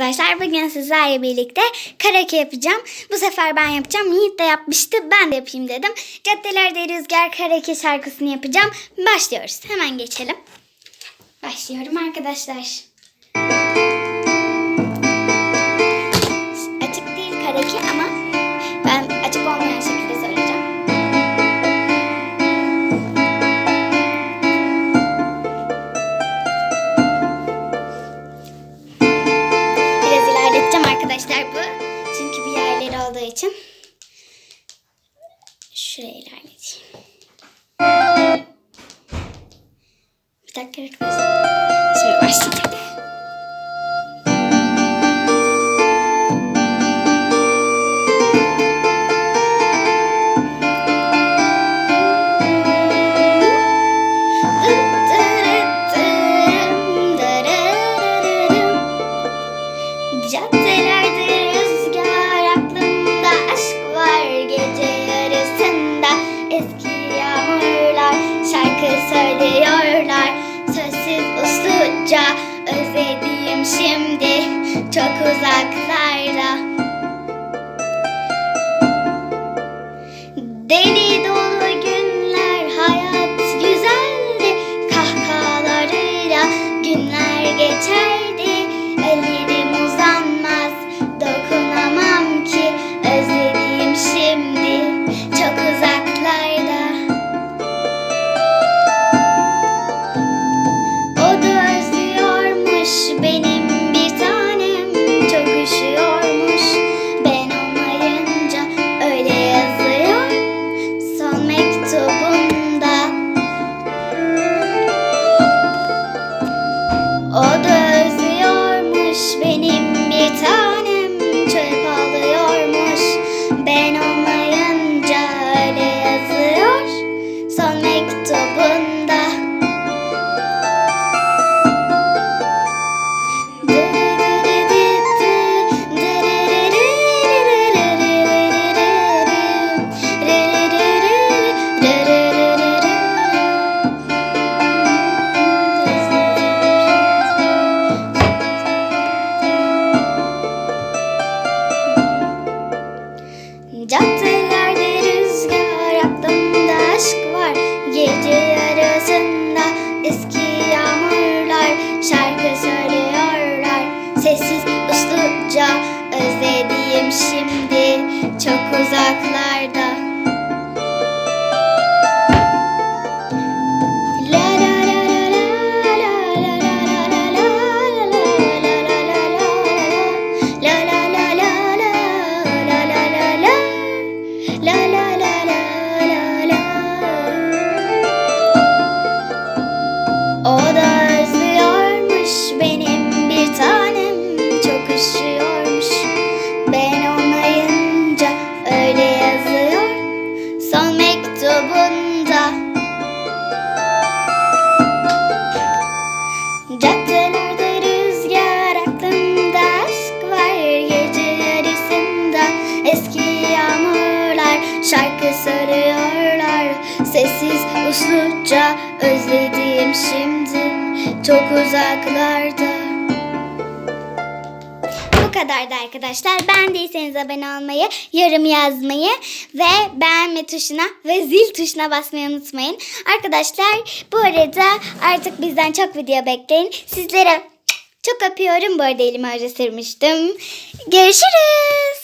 Arkadaşlar bugün sizlerle birlikte karaoke yapacağım. Bu sefer ben yapacağım. Yiğit de yapmıştı. Ben de yapayım dedim. Caddelerde Rüzgar karaoke şarkısını yapacağım. Başlıyoruz. Hemen geçelim. Başlıyorum arkadaşlar. İçin. Şuraya ilerleteyim. Bir dakika arkadaşlar. Şimdi başlayacak. Caddelerde gece yarısında eski yağmurlar şarkı söylüyorlar. Sözsüz usluca özlediğim şimdi çok uzaklarda Venom. La O da şarkı söylüyorlar sessiz usluca özlediğim şimdi çok uzaklarda. Bu kadardı arkadaşlar. Beğendiyseniz abone olmayı, yorum yazmayı ve beğenme tuşuna ve zil tuşuna basmayı unutmayın. Arkadaşlar bu arada artık bizden çok video bekleyin. Sizlere çok öpüyorum. Bu arada elimi öyle sürmüştüm. Görüşürüz.